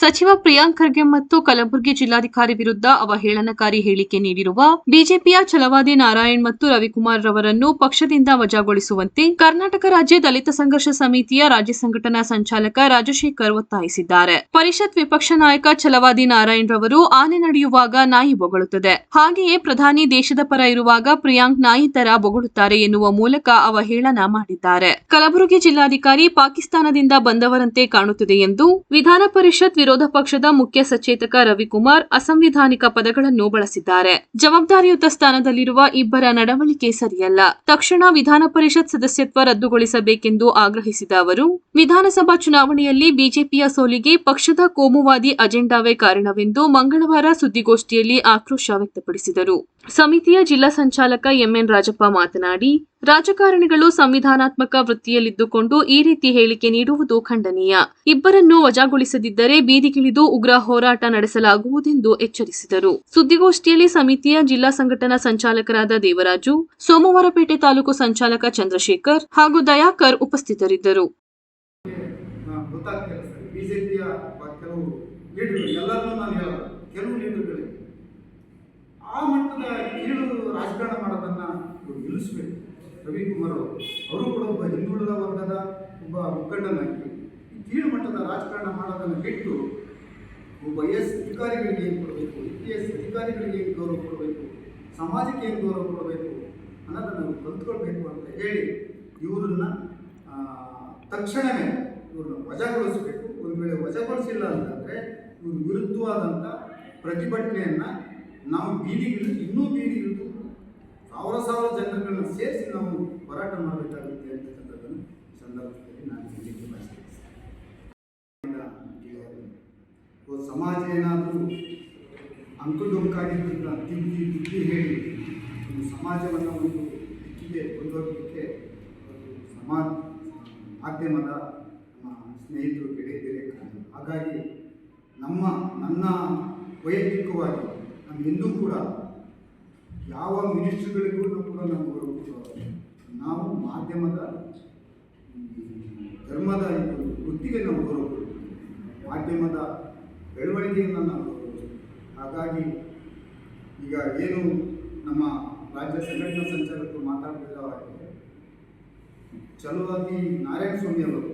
ಸಚಿವ ಪ್ರಿಯಾಂಕ್ ಖರ್ಗೆ ಮತ್ತು ಕಲಬುರಗಿ ಜಿಲ್ಲಾಧಿಕಾರಿ ವಿರುದ್ಧ ಅವಹೇಳನಕಾರಿ ಹೇಳಿಕೆ ನೀಡಿರುವ ಬಿಜೆಪಿಯ ಛಲವಾದಿ ನಾರಾಯಣ್ ಮತ್ತು ರವಿಕುಮಾರ್ ರವರನ್ನು ಪಕ್ಷದಿಂದ ವಜಾಗೊಳಿಸುವಂತೆ ಕರ್ನಾಟಕ ರಾಜ್ಯ ದಲಿತ ಸಂಘರ್ಷ ಸಮಿತಿಯ ರಾಜ್ಯ ಸಂಘಟನಾ ಸಂಚಾಲಕ ರಾಜಶೇಖರ್ ಒತ್ತಾಯಿಸಿದ್ದಾರೆ. ಪರಿಷತ್ ವಿಪಕ್ಷ ನಾಯಕ ಛಲವಾದಿ ನಾರಾಯಣ್ ರವರು ಆನೆ ನಡೆಯುವಾಗ ನಾಯಿ ಬೊಗಳುತ್ತದೆ. ಹಾಗೆಯೇ ಪ್ರಧಾನಿ ದೇಶದ ಪರ ಇರುವಾಗ ಪ್ರಿಯಾಂಕ್ ನಾಯಿ ತರ ಬೊಗಳುತ್ತಾರೆ ಎನ್ನುವ ಮೂಲಕ ಅವಹೇಳನ ಮಾಡಿದ್ದಾರೆ. ಕಲಬುರಗಿ ಜಿಲ್ಲಾಧಿಕಾರಿ ಪಾಕಿಸ್ತಾನದಿಂದ ಬಂದವರಂತೆ ಕಾಣುತ್ತಿದೆ ಎಂದು ವಿಧಾನ ಪರಿಷತ್ ವಿರೋಧ ಪಕ್ಷದ ಮುಖ್ಯ ಸಚೇತಕ ರವಿಕುಮಾರ್ ಅಸಂವಿಧಾನಿಕ ಪದಗಳನ್ನು ಬಳಸಿದ್ದಾರೆ. ಜವಾಬ್ದಾರಿಯುತ ಸ್ಥಾನದಲ್ಲಿರುವ ಇಬ್ಬರ ನಡವಳಿಕೆ ಸರಿಯಲ್ಲ. ತಕ್ಷಣ ವಿಧಾನ ಪರಿಷತ್ ಸದಸ್ಯತ್ವ ರದ್ದುಗೊಳಿಸಬೇಕೆಂದು ಆಗ್ರಹಿಸಿದ ಅವರು, ವಿಧಾನಸಭಾ ಚುನಾವಣೆಯಲ್ಲಿ ಬಿಜೆಪಿಯ ಸೋಲಿಗೆ ಪಕ್ಷದ ಕೋಮುವಾದಿ ಅಜೆಂಡಾವೇ ಕಾರಣವೆಂದು ಮಂಗಳವಾರ ಸುದ್ದಿಗೋಷ್ಠಿಯಲ್ಲಿ ಆಕ್ರೋಶ ವ್ಯಕ್ತಪಡಿಸಿದರು. ಸಮಿತಿಯ ಜಿಲ್ಲಾ ಸಂಚಾಲಕ ಎಂಎನ್ ರಾಜಪ್ಪ ಮಾತನಾಡಿ, ರಾಜಕಾರಣಿಗಳು ಸಂವಿಧಾನಾತ್ಮಕ ವೃತ್ತಿಯಲ್ಲಿದ್ದುಕೊಂಡು ಈ ರೀತಿ ಹೇಳಿಕೆ ನೀಡುವುದು ಖಂಡನೀಯ. ಇಬ್ಬರನ್ನು ವಜಾಗೊಳಿಸದಿದ್ದರೆ ಬೀದಿಗಿಳಿದು ಉಗ್ರ ಹೋರಾಟ ನಡೆಸಲಾಗುವುದೆಂದು ಎಚ್ಚರಿಸಿದರು. ಸುದ್ದಿಗೋಷ್ಠಿಯಲ್ಲಿ ಸಮಿತಿಯ ಜಿಲ್ಲಾ ಸಂಘಟನಾ ಸಂಚಾಲಕರಾದ ದೇವರಾಜು, ಸೋಮವಾರಪೇಟೆ ತಾಲೂಕು ಸಂಚಾಲಕ ಚಂದ್ರಶೇಖರ್ ಹಾಗೂ ದಯಾಕರ್ ಉಪಸ್ಥಿತರಿದ್ದರು. ಕೆಲವು ಆ ಮಟ್ಟದ ಕೀಳು ರಾಜಕಾರಣ ಮಾಡೋದನ್ನ ನಿಲ್ಲಿಸ್ಬೇಕು. ರವಿಕುಮಾರ್ ಅವರು. ಅವರು ಕೂಡ ಒಬ್ಬ ಹಿಂದುಳಿದ ವರ್ಗದ ಒಬ್ಬ ಮುಖಂಡನಾಗಿ ಈ ಕೀಳು ಮಟ್ಟದ ರಾಜಕಾರಣ ಮಾಡೋದನ್ನು ಬಿಟ್ಟು ಒಬ್ಬ ಐ ಎಸ್ ಅಧಿಕಾರಿಗಳಿಗೆ ಏನು ಕೊಡಬೇಕು? ಎಸ್ ಅಧಿಕಾರಿಗಳಿಗೆ ಏನು ಗೌರವ ಕೊಡಬೇಕು? ಸಮಾಜಕ್ಕೆ ಏನು ಗೌರವ ಕೊಡಬೇಕು ಅನ್ನೋದನ್ನು ನಾವು ಕಲ್ತ್ಕೊಳ್ಬೇಕು ಅಂತ ಹೇಳಿ ಇವರನ್ನ ತಕ್ಷಣವೇ ಇವ್ರನ್ನ ವಜಾಗೊಳಿಸಬೇಕು. ಒಂದು ವೇಳೆ ವಜಾಗೊಳಿಸಿಲ್ಲ ಅಂತಂದರೆ ಇವ್ರ ವಿರುದ್ಧವಾದಂಥ ಪ್ರತಿಭಟನೆಯನ್ನು ನಾವು ಬೀದಿಗಳು ಇನ್ನೂ ಬೀದಿಗಿಳಿದು ಸಾವಿರ ಸಾವಿರ ಜನರುಗಳನ್ನ ಸೇರಿಸಿ ನಾವು ಹೋರಾಟ ಮಾಡಬೇಕಾಗುತ್ತೆ ಅಂತಕ್ಕಂಥದ್ದನ್ನು ಸಂದರ್ಭದಲ್ಲಿ ನಾನು ಹೇಳಲಿಕ್ಕೆ ಬಯಸ್ತೇನೆ ಸಮಾಜ ಏನಾದರೂ ಅಂಕುಡೊಂಕಾಗಿದ್ದನ್ನ ತಿದ್ದಿ ತಿದ್ದಿ ಹೇಳಿ, ಒಂದು ಸಮಾಜವನ್ನು ಒಂದು ದಿಕ್ಕಿಗೆ ಕೊಂಡೋಗಲಿಕ್ಕೆ ಒಂದು ಸಮಾಜ, ಮಾಧ್ಯಮದ ನಮ್ಮ ಸ್ನೇಹಿತರು ಗೆಳೆಯರೇ ಕಾರಣ. ಹಾಗಾಗಿ ನಮ್ಮ, ನನ್ನ ವೈಯಕ್ತಿಕವಾಗಿ ನಾನು ಎಂದೂ ಕೂಡ ಯಾವ ಮಿನಿಸ್ಟ್ರಿಗಳಿಗೂ ಕೂಡ ನಾವು ಗೌರವಿಸುವಾಗ ನಾವು ಮಾಧ್ಯಮದ, ಧರ್ಮದ ವೃತ್ತಿಗೆ ನಾವು ಗೌರವ ಮಾಧ್ಯಮದ ಬೆಳವಣಿಗೆಯನ್ನು ನಾವು ಗೌರವಿಸ್ತೀವಿ. ಹಾಗಾಗಿ ಈಗ ಏನು ನಮ್ಮ ರಾಜ್ಯ ಸಂಘಟನಾ ಸಂಚಾಲಕರು ಮಾತಾಡಬೇಕಾಗಿದೆ ಚಲುವಾಗಿ ನಾರಾಯಣ ಸ್ವಾಮಿ ಅವರು,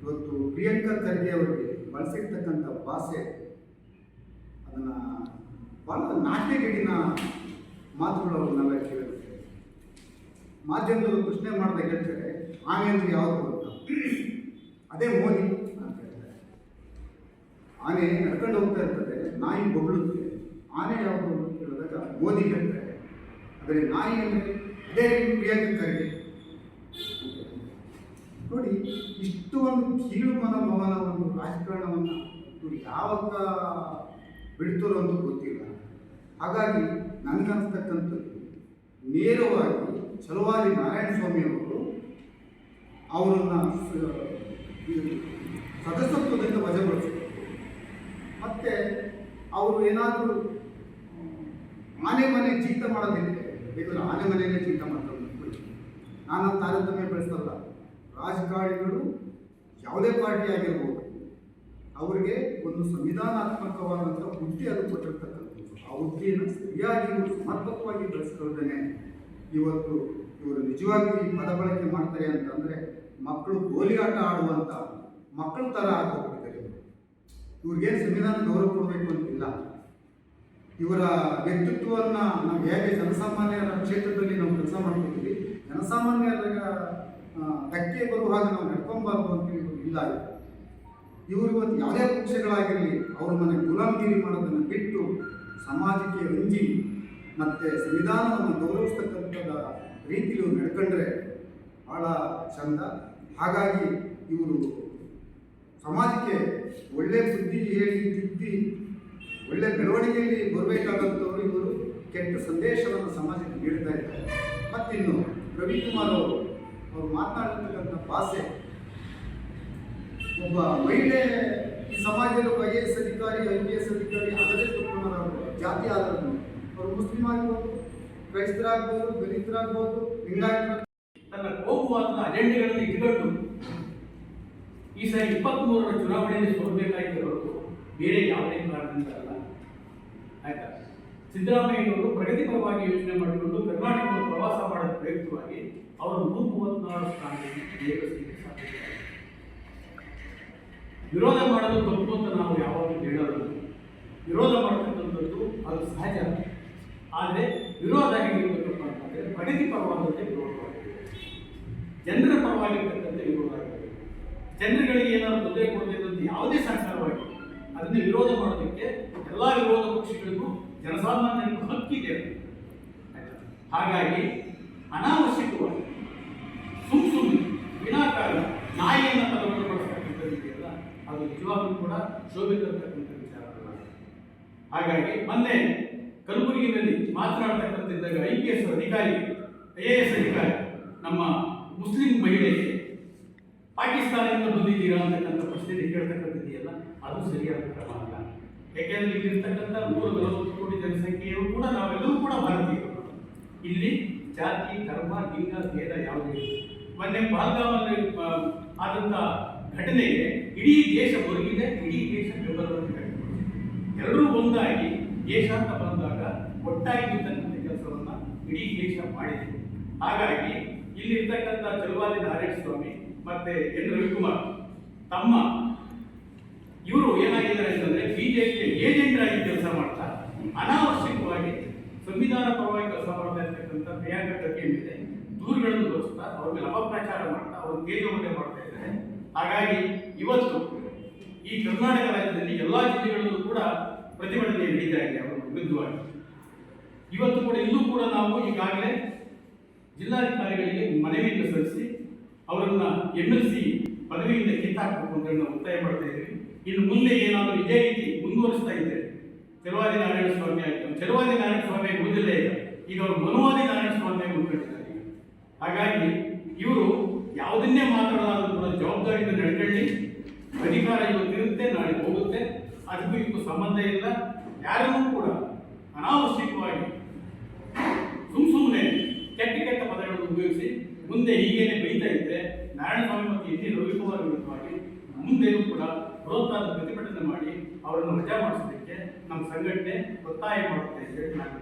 ಇವತ್ತು ಪ್ರಿಯಾಂಕಾ ಖರ್ಗೆ ಅವರಿಗೆ ಬಳಸಿರ್ತಕ್ಕಂಥ ಭಾಷೆ ಅದನ್ನು ಭಾರತ ನಾಟ್ಯಗೇಡಿನ ಮಾತುಗಳು ಅವ್ರನ್ನೆಲ್ಲ ಕೇಳಿರುತ್ತೆ ಮಾಧ್ಯಮದವರು ಪ್ರಶ್ನೆ ಮಾಡ್ದೆ ಹೇಳ್ತಾರೆ, ಆನೆ ಅಂದ್ರೆ ಯಾವುದು ಅಂತ? ಅದೇ ಮೋದಿ ಅಂತ ಹೇಳ್ತಾರೆ. ಆನೆ ನಡ್ಕೊಂಡು ಹೋಗ್ತಾ ಇರ್ತದೆ, ನಾಯಿ ಬೊಗಳುತ್ತೆ. ಆನೆ ಯಾವುದು ಅಂತ ಕೇಳಿದಾಗ ಮೋದಿ ಹೇಳ್ತಾರೆ. ಆದರೆ ನಾಯಿ ಅಂದರೆ ಅದೇ ಪ್ರಿಯಾಂಕ ಖರ್ಗೆ. ನೋಡಿ ಇಷ್ಟು ಒಂದು ಕೀಳು ಮನೋಭಾವನ ಒಂದು ರಾಜಕಾರಣವನ್ನು ಯಾವಾಗ ಬಿಡ್ತಾರೋ ಅಂತ ಗೊತ್ತಿಲ್ಲ. ಹಾಗಾಗಿ ನನಗನ್ಸ್ತಕ್ಕಂಥದ್ದು ನೇರವಾಗಿ ಛಲವಾದಿ ನಾರಾಯಣ ಸ್ವಾಮಿ ಅವರು ಅವರನ್ನು ಸದಸ್ಯತ್ವದಿಂದ ವಜಾಗೊಳಿಸಬೇಕು ಮತ್ತು ಅವರು ಏನಾದರೂ ಆನೆ ಮನೆ ಜೀತ ಮಾಡೋದಿದ್ರೆ ಬೇಕಾದ್ರೆ ಆನೆ ಮನೆಯಲ್ಲೇ ಜೀತ ಮಾಡ್ತಾರೆ. ನಾನು ತಾರತಮ್ಯ ಬೆಳೆಸಲ್ಲ. ರಾಜಕಾರಣಿಗಳು ಯಾವುದೇ ಪಾರ್ಟಿ ಆಗಿರ್ಬೋದು ಅವರಿಗೆ ಒಂದು ಸಂವಿಧಾನಾತ್ಮಕವಾದಂಥ ಹುದ್ದೆ ಅದು ಕೊಟ್ಟಿರ್ತಕ್ಕಂಥದ್ದು. ಆ ಹುದ್ದೆಯನ್ನು ಸರಿಯಾಗಿ ಇವರು ಸಮರ್ಪಕವಾಗಿ ಬೆಳೆಸ್ಕೊಳ್ದೇನೆ ಇವತ್ತು ಇವರು ನಿಜವಾಗಿ ಪದ ಬಳಕೆ ಮಾಡ್ತಾರೆ ಅಂತಂದರೆ ಮಕ್ಕಳು ಗೋಲಿ ಆಟ ಆಡುವಂಥ ಮಕ್ಕಳ ಥರ ಆಗೋಗ್ಬಿಟ್ಟಿದ್ದಾರೆ ಇವರು. ಇವ್ರಿಗೇನು ಸಂವಿಧಾನ ಗೌರವ ಕೊಡಬೇಕು ಅಂತಿಲ್ಲ. ಇವರ ವ್ಯಕ್ತಿತ್ವವನ್ನು ನಾವು ಹೇಗೆ ಜನಸಾಮಾನ್ಯರ ಕ್ಷೇತ್ರದಲ್ಲಿ ನಾವು ಕೆಲಸ ಮಾಡ್ತಿದ್ದೀವಿ, ಜನಸಾಮಾನ್ಯರ ಧಕ್ಕೆ ಬರುವ ಹಾಗೆ ನಾವು ನಡ್ಕೊಬಾರ್ದು ಅಂತ ಇವರು ಇಲ್ಲ ಇವರು ಇವತ್ತು ಯಾವುದೇ ಪಕ್ಷಗಳಾಗಿರಲಿ ಅವ್ರ ಮನೆ ಗುಲಾಮಗಿರಿ ಮಾಡೋದನ್ನು ಬಿಟ್ಟು ಸಮಾಜಕ್ಕೆ ರಂಜಿ ಮತ್ತು ಸಂವಿಧಾನವನ್ನು ಗೌರವಿಸ್ತಕ್ಕಂಥದ ರೀತಿಯಲ್ಲಿ ನಡ್ಕೊಂಡ್ರೆ ಭಾಳ ಚಂದ. ಹಾಗಾಗಿ ಇವರು ಸಮಾಜಕ್ಕೆ ಒಳ್ಳೆ ಬುದ್ಧಿ ಹೇಳಿ ತಿದ್ದಿ, ಒಳ್ಳೆ ಬೆಳವಣಿಗೆಯಲ್ಲಿ ಬರಬೇಕಾದಂಥವ್ರು ಇವರು. ಕೆಟ್ಟ ಸಂದೇಶವನ್ನು ಸಮಾಜಕ್ಕೆ ನೀಡ್ತಾ ಇದ್ದಾರೆ. ಮತ್ತಿನ್ನು ರವಿಕುಮಾರ್ ಅವರು ಅವರು ಮಾತನಾಡಿರ್ತಕ್ಕಂಥ ಭಾಷೆ ಒಬ್ಬ ಮಹಿಳೆ ಈ ಸಮಾಜದ ಐ ಎ ಎಸ್ ಅಧಿಕಾರಿ ಐ ಪಿ ಎಸ್ ಅಧಿಕಾರಿ ಆಗದೇ ತಗೊಂಡವರು ಜಾತಿ ಆಧಾರದ ಅವರು ಮುಸ್ಲಿಂ ಆಗ್ಬೋದು, ಕ್ರೈಸ್ತರಾಗ್ಬೋದು, ದಲಿತರಾಗ್ಬೋದು ಲಿಂಗಾಯತ ತನ್ನ ಕೋಮುವಾದದ ಅಜೆಂಡೆಗಳನ್ನು ಇಟ್ಕೊಂಡು ಈ ಸಾರಿ ಇಪ್ಪತ್ತ್ ಮೂರರ ಚುನಾವಣೆಯಲ್ಲಿ ಸೋಲ್ಬೇಕು ಬೇರೆ ಯಾವುದೇ ಕಾರಣದಿಂದ ಅಲ್ಲ. ಆಯ್ತಾ? ಸಿದ್ದರಾಮಯ್ಯನವರು ಪ್ರಗತಿಪರವಾಗಿ ಯೋಚನೆ ಮಾಡಿಕೊಂಡು ಕರ್ನಾಟಕವನ್ನು ಪ್ರವಾಸ ಮಾಡಲು ಪ್ರಯುಕ್ತವಾಗಿ ಅವರು ನೂರ ಮೂವತ್ನಾರು ಸ್ಥಾನದಲ್ಲಿ ಸಾಧ್ಯತೆ. ವಿರೋಧ ಮಾಡೋದು ತಪ್ಪು ಅಂತ ನಾವು ಯಾವಾಗಲೂ ಹೇಳೋದು ವಿರೋಧ ಮಾಡ್ತಕ್ಕಂಥದ್ದು ಅದು ಸಹಜ. ಆದರೆ ವಿರೋಧ ಹೇಗಿರ್ಬೇಕಪ್ಪ ಅಂತಂದರೆ ಪ್ರಗತಿ ಪರವಾದಂತೆ ಜನರ ಪರವಾಗಿರ್ತಕ್ಕಂಥ ವಿರೋಧ ಆಗಿದೆ ಜನರುಗಳಿಗೆ ಏನಾದರೂ ತೊಂದರೆ ಕೊಡಬೇಕಂತ ಯಾವುದೇ ಸರ್ಕಾರವಾಗಿ ಅದನ್ನು ವಿರೋಧ ಮಾಡೋದಕ್ಕೆ ಎಲ್ಲ ವಿರೋಧ ಪಕ್ಷಗಳಿಗೂ ಜನಸಾಮಾನ್ಯರಿಗೂ ಹಕ್ಕಿದೆ? ಹಾಗಾಗಿ ಅನಾವಶ್ಯಕವಾಗಿ ನಿಜವಾಗ್ಲೂ ಕೂಡ ಶೋಭೆ ತರ್ತಕ್ಕಂಥ ವಿಚಾರ ಅಲ್ಲ. ಹಾಗಾಗಿ ಮೊನ್ನೆ ಕಲಬುರಗಿನಲ್ಲಿ ಮಾತನಾಡ್ತಕ್ಕಂಥದ್ದಾಗ ಐ ಪಿ ಎಸ್ ಅಧಿಕಾರಿ, ಐ ಎ ಎಸ್ ಅಧಿಕಾರಿ, ನಮ್ಮ ಮುಸ್ಲಿಂ ಮಹಿಳೆಗೆ ಪಾಕಿಸ್ತಾನದಿಂದ ಬಂದಿದ್ದೀರಾ ಅಂತಕ್ಕಂಥ ಪ್ರಶ್ನೆ ಕೇಳ್ತಕ್ಕಂಥದ್ದೆಯಲ್ಲ, ಅದು ಸರಿಯಾದ ಕ್ರಮ ಅಲ್ಲ. ಯಾಕೆಂದ್ರೆ ಇಲ್ಲಿರ್ತಕ್ಕಂಥ ನೂರ ನಲವತ್ತು ಕೋಟಿ ಜನಸಂಖ್ಯೆಯು ಕೂಡ ನಾವೆಲ್ಲರೂ ಕೂಡ ಭಾರತೀಯರು. ಇಲ್ಲಿ ಜಾತಿ, ಧರ್ಮ, ಲಿಂಗ, ಭೇದ ಯಾವುದೇ ಇಲ್ಲ. ಮೊನ್ನೆ ಪಾಲ್ಗಾಮಲ್ಲಿ ಆದಂಥ ಘಟನೆಗೆ ಇಡೀ ದೇಶ ಇಡೀ ದೇಶ ಬೆಂಬಲವನ್ನು ಎಲ್ಲರೂ ಒಂದಾಗಿ ದೇಶ ಅಂತ ಬಂದಾಗ ಒಟ್ಟಾಗಿ ನಿಂತಕ್ಕಂಥ ಕೆಲಸವನ್ನ ಇಡೀ ದೇಶ ಮಾಡಿದೆ. ಹಾಗಾಗಿ ಇಲ್ಲಿರ್ತಕ್ಕಂಥ ಚಲವಾದಿ ನಾರಾಯಣ ಸ್ವಾಮಿ ಮತ್ತೆ ಎನ್ ರವಿಕುಮಾರ್ ತಮ್ಮ ಇವರು ಏನಾಗಿದ್ದಾರೆ ಅಂತಂದ್ರೆ ಬಿಜೆಪಿ ಏಜೆಂಟ್ ಆಗಿ ಕೆಲಸ ಮಾಡ್ತಾ ಅನಾವಶ್ಯಕವಾಗಿ ಸಂವಿಧಾನ ಪರವಾಗಿ ಕೆಲಸ ಮಾಡ್ತಾ ಇರ್ತಕ್ಕಂಥ ಪ್ರಿಯಾಂಕ ಖರ್ಗೆ ಮೇಲೆ ದೂರುಗಳನ್ನು ತೋರಿಸ್ತಾ ಅವ್ರ ಮೇಲೆ ಅಪಪ್ರಚಾರ ಮಾಡ್ತಾ, ಅವ್ರ ತೇಜೋವಧೆ ಮಾಡ್ತಾ ಇದ್ದಾರೆ. ಹಾಗಾಗಿ ಇವತ್ತು ಈ ಕರ್ನಾಟಕ ರಾಜ್ಯದಲ್ಲಿ ಎಲ್ಲ ಜಿಲ್ಲೆಗಳಲ್ಲೂ ಕೂಡ ಪ್ರತಿಭಟನೆ ನಡೀತಾ ಇದೆ ಅವರ ವಿರುದ್ಧವಾಗಿ ಇವತ್ತು ಕೂಡ ಇಲ್ಲೂ ಕೂಡ ನಾವು ಈಗಾಗಲೇ ಜಿಲ್ಲಾಧಿಕಾರಿಗಳಿಗೆ ಮನವಿಯನ್ನು ಸಲ್ಲಿಸಿ ಅವರನ್ನ ಎಂ ಎಲ್ ಸಿ ಪದವಿಯಿಂದ ಕಿತ್ತಾಕಬೇಕು ಅಂತ ನಾವು ಒತ್ತಾಯ ಮಾಡ್ತಾ ಇದ್ದೀವಿ ಇನ್ನು ಮುಂದೆ ಏನಾದರೂ ಇದೇ ರೀತಿ ಮುಂದುವರಿಸ್ತಾ ಇದ್ದೆ ಚಲವಾದಿ ನಾರಾಯಣ ಸ್ವಾಮಿ ಆಯಿತು. ಚಲವಾದಿ ನಾರಾಯಣ ಸ್ವಾಮಿ ಉಳಿದಿಲ್ಲ ಈಗ. ಈಗ ಅವರು ಮನುವಾದಿ ನಾರಾಯಣ ಸ್ವಾಮಿ ಹಾಗಾಗಿ ಇವರು ಯಾವುದನ್ನೇ ಮಾತಾಡಲಾದರೂ ಕೂಡ ಅದಕ್ಕೂ ಸಂಬಂಧ ಇಲ್ಲ, ಯಾರಿಗೂ ಕೂಡ ಅನಾವಶ್ಯಕವಾಗಿ ಸುಮ್ ಸುಮ್ಮನೆ ಕೆಟ್ಟ ಕೆಟ್ಟ ಪದಗಳನ್ನು ಉಪಯೋಗಿಸಿ ಮುಂದೆ ಹೀಗೇನೆ ಬೈತಾ ಇದ್ರೆ ನಾರಾಯಣಸ್ವಾಮಿ ಮತ್ತು ಎನ್ ಟಿ ರವಿಕುಮಾರ್ ವಿರುದ್ಧವಾಗಿ ಮುಂದೆಯೂ ಕೂಡ ಬೃಹತ್ತಾದ ಪ್ರತಿಭಟನೆ ಮಾಡಿ ಅವರನ್ನು ರಜಾ ಮಾಡಿಸೋದಕ್ಕೆ ನಮ್ಮ ಸಂಘಟನೆ ಒತ್ತಾಯ ಮಾಡುತ್ತೆ ಹೇಳಿ ನಾನು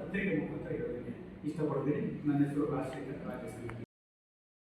ಪತ್ರಿಕೆ ಮುಖಾಂತರ ಹೇಳೋದಕ್ಕೆ ಇಷ್ಟಪಡ್ತೀನಿ. ನನ್ನ ಹೆಸರು ರಾಜಶೇಖರ್, ರಾಜ್ಯ